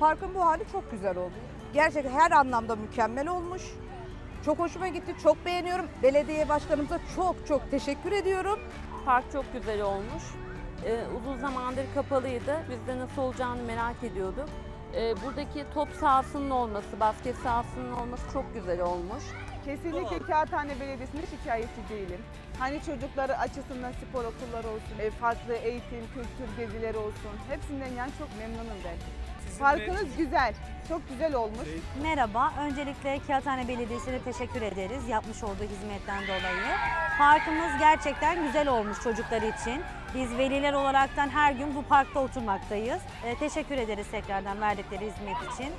Yani çok güzel oldu. Gerçekten her anlamda mükemmel olmuş. Çok hoşuma gitti, çok beğeniyorum. Belediye başkanımıza çok çok teşekkür ediyorum. Park çok güzel olmuş. Ee, uzun zamandır kapalıydı. Biz de nasıl olacağını merak ediyorduk. Ee, buradaki top sahasının olması, basket sahasının olması çok güzel olmuş. Kesinlikle Kağıthane Belediyesi'ne şikayetçi değilim. Hani çocukları açısından spor okulları olsun, e, farklı eğitim, kültür gezileri olsun. Hepsinden yani çok memnunum ben. Parkınız güzel, çok güzel olmuş. Merhaba. Öncelikle Kağıthane Belediyesi'ne teşekkür ederiz yapmış olduğu hizmetten dolayı. Parkımız gerçekten güzel olmuş çocuklar için. Biz veliler olaraktan her gün bu parkta oturmaktayız. Ee, teşekkür ederiz tekrardan verdikleri hizmet için.